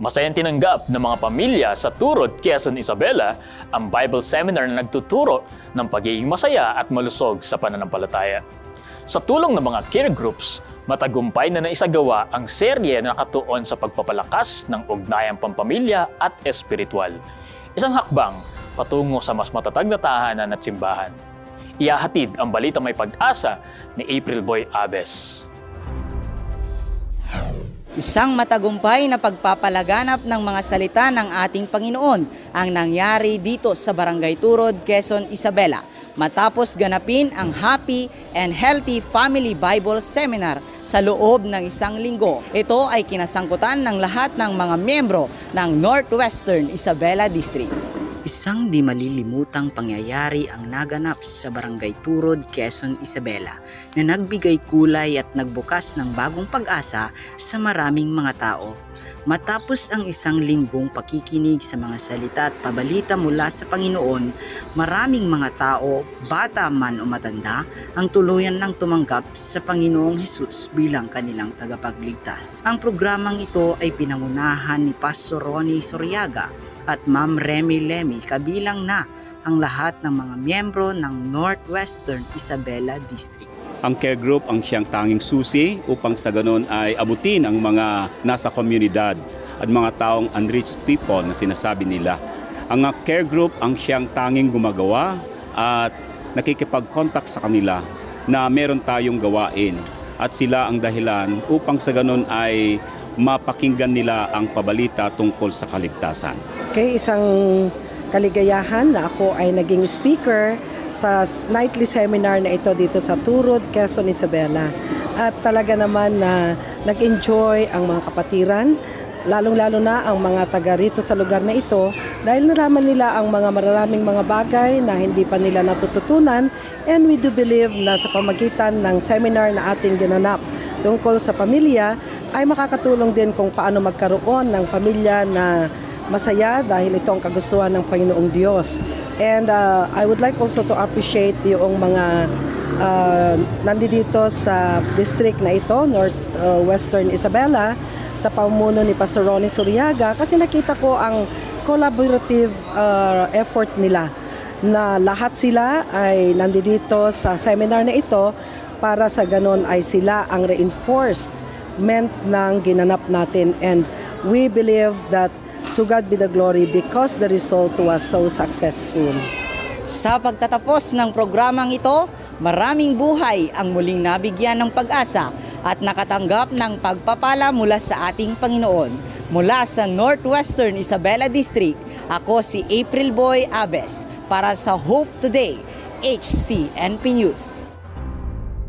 Masayang tinanggap ng mga pamilya sa Turod, Quezon, Isabela ang Bible Seminar na nagtuturo ng pagiging masaya at malusog sa pananampalataya. Sa tulong ng mga care groups, matagumpay na naisagawa ang serye na nakatuon sa pagpapalakas ng ugnayang pampamilya at espiritual. Isang hakbang patungo sa mas matatag na tahanan at simbahan. Iyahatid ang balita may pag-asa ni April Boy Abes. Isang matagumpay na pagpapalaganap ng mga salita ng ating Panginoon ang nangyari dito sa Barangay Turod, Quezon, Isabela matapos ganapin ang Happy and Healthy Family Bible Seminar sa loob ng isang linggo. Ito ay kinasangkutan ng lahat ng mga miyembro ng Northwestern Isabela District. Isang di malilimutang pangyayari ang naganap sa Barangay Turod, Quezon, Isabela na nagbigay kulay at nagbukas ng bagong pag-asa sa maraming mga tao. Matapos ang isang linggong pakikinig sa mga salita at pabalita mula sa Panginoon, maraming mga tao, bata man o matanda, ang tuluyan ng tumanggap sa Panginoong Hesus bilang kanilang tagapagligtas. Ang programang ito ay pinangunahan ni Pastor Ronnie Soriaga at Ma'am Remy Lemmy kabilang na ang lahat ng mga miyembro ng Northwestern Isabela District. Ang care group ang siyang tanging susi upang sa ganon ay abutin ang mga nasa komunidad at mga taong unreached people na sinasabi nila. Ang care group ang siyang tanging gumagawa at nakikipag-contact sa kanila na meron tayong gawain at sila ang dahilan upang sa ganon ay mapakinggan nila ang pabalita tungkol sa kaligtasan. Okay, isang kaligayahan na ako ay naging speaker sa nightly seminar na ito dito sa Turod, Quezon, Isabela. At talaga naman na nag-enjoy ang mga kapatiran, lalong-lalo na ang mga taga rito sa lugar na ito dahil nalaman nila ang mga mararaming mga bagay na hindi pa nila natututunan and we do believe na sa pamagitan ng seminar na ating ginanap tungkol sa pamilya ay makakatulong din kung paano magkaroon ng pamilya na masaya dahil ito ang kagustuhan ng Panginoong Diyos. And uh, I would like also to appreciate yung mga uh, nandito sa district na ito, North uh, Western Isabela, sa pamumuno ni Pastor Ronnie Suriaga kasi nakita ko ang collaborative uh, effort nila na lahat sila ay nandito sa seminar na ito para sa ganon ay sila ang reinforced meant ng ginanap natin and we believe that to God be the glory because the result was so successful. Sa pagtatapos ng programang ito, maraming buhay ang muling nabigyan ng pag-asa at nakatanggap ng pagpapala mula sa ating Panginoon. Mula sa Northwestern Isabela District, ako si April Boy Abes para sa Hope Today, HCNP News.